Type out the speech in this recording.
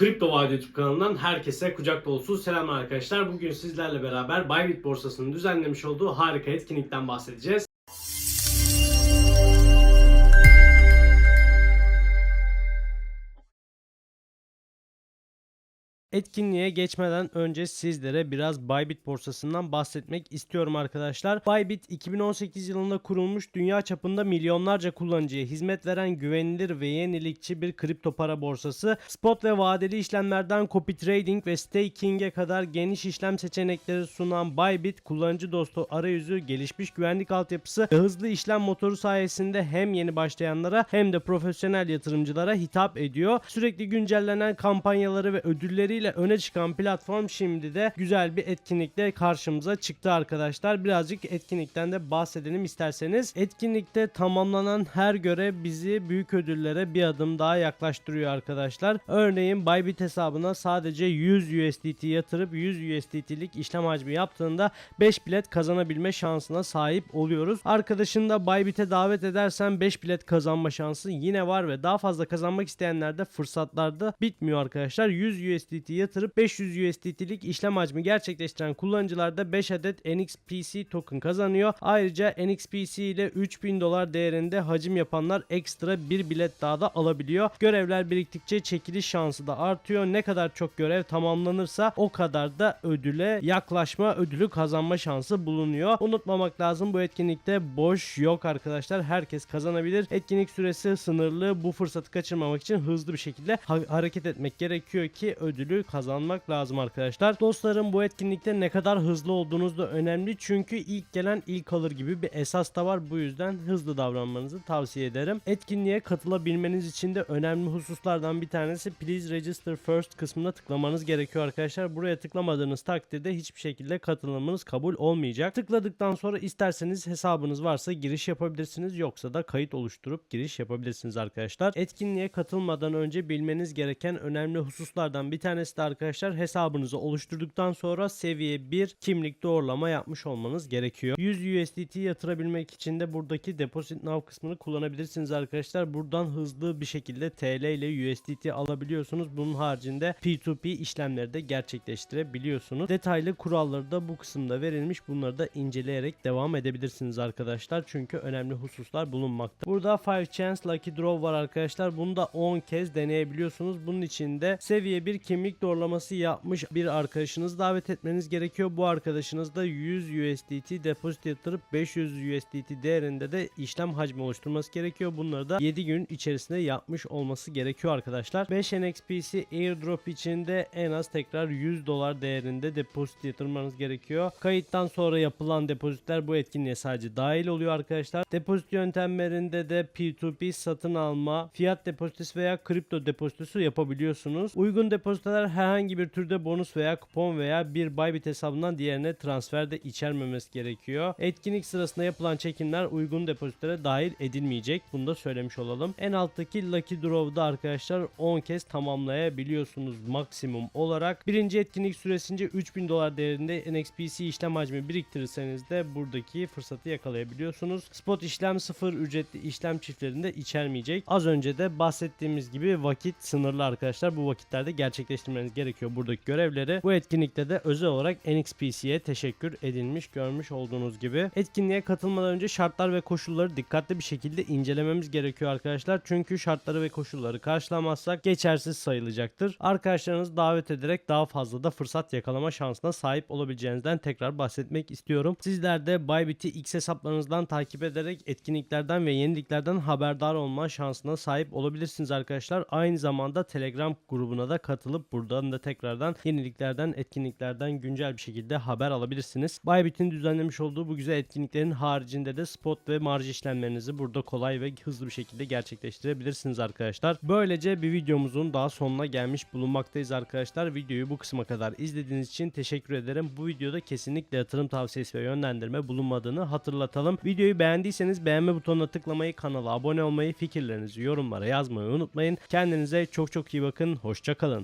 Kripto Vadi YouTube kanalından herkese kucak dolusu selam arkadaşlar. Bugün sizlerle beraber Bybit borsasının düzenlemiş olduğu harika etkinlikten bahsedeceğiz. Etkinliğe geçmeden önce sizlere biraz Bybit borsasından bahsetmek istiyorum arkadaşlar. Bybit 2018 yılında kurulmuş dünya çapında milyonlarca kullanıcıya hizmet veren güvenilir ve yenilikçi bir kripto para borsası. Spot ve vadeli işlemlerden copy trading ve staking'e kadar geniş işlem seçenekleri sunan Bybit kullanıcı dostu arayüzü, gelişmiş güvenlik altyapısı ve hızlı işlem motoru sayesinde hem yeni başlayanlara hem de profesyonel yatırımcılara hitap ediyor. Sürekli güncellenen kampanyaları ve ödülleriyle öne çıkan platform şimdi de güzel bir etkinlikle karşımıza çıktı arkadaşlar. Birazcık etkinlikten de bahsedelim isterseniz. Etkinlikte tamamlanan her görev bizi büyük ödüllere bir adım daha yaklaştırıyor arkadaşlar. Örneğin Bybit hesabına sadece 100 USDT yatırıp 100 USDT'lik işlem hacmi yaptığında 5 bilet kazanabilme şansına sahip oluyoruz. Arkadaşını da Bybit'e davet edersen 5 bilet kazanma şansı yine var ve daha fazla kazanmak isteyenler de fırsatlarda bitmiyor arkadaşlar. 100 USDT yatırıp 500 USDT'lik işlem hacmi gerçekleştiren kullanıcılar da 5 adet NXPC token kazanıyor. Ayrıca NXPC ile 3000 dolar değerinde hacim yapanlar ekstra bir bilet daha da alabiliyor. Görevler biriktikçe çekiliş şansı da artıyor. Ne kadar çok görev tamamlanırsa o kadar da ödüle yaklaşma, ödülü kazanma şansı bulunuyor. Unutmamak lazım bu etkinlikte boş yok arkadaşlar. Herkes kazanabilir. Etkinlik süresi sınırlı. Bu fırsatı kaçırmamak için hızlı bir şekilde ha- hareket etmek gerekiyor ki ödülü kazanmak lazım arkadaşlar. Dostlarım bu etkinlikte ne kadar hızlı olduğunuz da önemli. Çünkü ilk gelen ilk alır gibi bir esas da var. Bu yüzden hızlı davranmanızı tavsiye ederim. Etkinliğe katılabilmeniz için de önemli hususlardan bir tanesi Please Register First kısmına tıklamanız gerekiyor arkadaşlar. Buraya tıklamadığınız takdirde hiçbir şekilde katılımınız kabul olmayacak. Tıkladıktan sonra isterseniz hesabınız varsa giriş yapabilirsiniz. Yoksa da kayıt oluşturup giriş yapabilirsiniz arkadaşlar. Etkinliğe katılmadan önce bilmeniz gereken önemli hususlardan bir tanesi de arkadaşlar hesabınızı oluşturduktan sonra seviye 1 kimlik doğrulama yapmış olmanız gerekiyor. 100 USDT yatırabilmek için de buradaki Deposit Now kısmını kullanabilirsiniz arkadaşlar. Buradan hızlı bir şekilde TL ile USDT alabiliyorsunuz. Bunun haricinde P2P işlemleri de gerçekleştirebiliyorsunuz. Detaylı kuralları da bu kısımda verilmiş. Bunları da inceleyerek devam edebilirsiniz arkadaşlar. Çünkü önemli hususlar bulunmakta. Burada 5 Chance Lucky Draw var arkadaşlar. Bunu da 10 kez deneyebiliyorsunuz. Bunun için de seviye 1 kimlik doğrulaması yapmış bir arkadaşınızı davet etmeniz gerekiyor. Bu arkadaşınız da 100 USDT depozit yatırıp 500 USDT değerinde de işlem hacmi oluşturması gerekiyor. Bunları da 7 gün içerisinde yapmış olması gerekiyor arkadaşlar. 5 NXPC airdrop için de en az tekrar 100 dolar değerinde depozit yatırmanız gerekiyor. Kayıttan sonra yapılan depozitler bu etkinliğe sadece dahil oluyor arkadaşlar. Depozit yöntemlerinde de P2P satın alma, fiyat depozitosu veya kripto depozitosu yapabiliyorsunuz. Uygun depozitolar herhangi bir türde bonus veya kupon veya bir Bybit hesabından diğerine transfer de içermemesi gerekiyor. Etkinlik sırasında yapılan çekimler uygun depozitlere dahil edilmeyecek. Bunu da söylemiş olalım. En alttaki Lucky Draw'da arkadaşlar 10 kez tamamlayabiliyorsunuz maksimum olarak. Birinci etkinlik süresince 3000 dolar değerinde NXPC işlem hacmi biriktirirseniz de buradaki fırsatı yakalayabiliyorsunuz. Spot işlem sıfır ücretli işlem çiftlerinde içermeyecek. Az önce de bahsettiğimiz gibi vakit sınırlı arkadaşlar. Bu vakitlerde gerçekleştirmeniz gerekiyor buradaki görevleri. Bu etkinlikte de özel olarak NXPC'ye teşekkür edilmiş görmüş olduğunuz gibi. Etkinliğe katılmadan önce şartlar ve koşulları dikkatli bir şekilde incelememiz gerekiyor arkadaşlar. Çünkü şartları ve koşulları karşılamazsak geçersiz sayılacaktır. Arkadaşlarınızı davet ederek daha fazla da fırsat yakalama şansına sahip olabileceğinizden tekrar bahsetmek istiyorum. Sizler de Bybit'i X hesaplarınızdan takip ederek etkinliklerden ve yeniliklerden haberdar olma şansına sahip olabilirsiniz arkadaşlar. Aynı zamanda Telegram grubuna da katılıp buradan da tekrardan yeniliklerden, etkinliklerden güncel bir şekilde haber alabilirsiniz. Bybit'in düzenlemiş olduğu bu güzel etkinliklerin haricinde de spot ve marj işlemlerinizi burada kolay ve hızlı bir şekilde gerçekleştirebilirsiniz arkadaşlar. Böylece bir videomuzun daha sonuna gelmiş bulunmaktayız arkadaşlar. Videoyu bu kısma kadar izlediğiniz için teşekkür ederim. Bu videoda kesinlikle yatırım tavsiyesi ve yönlendirme bulunmadığını hatırlatalım. Videoyu beğendiyseniz beğenme butonuna tıklamayı, kanala abone olmayı, fikirlerinizi yorumlara yazmayı unutmayın. Kendinize çok çok iyi bakın. Hoşçakalın.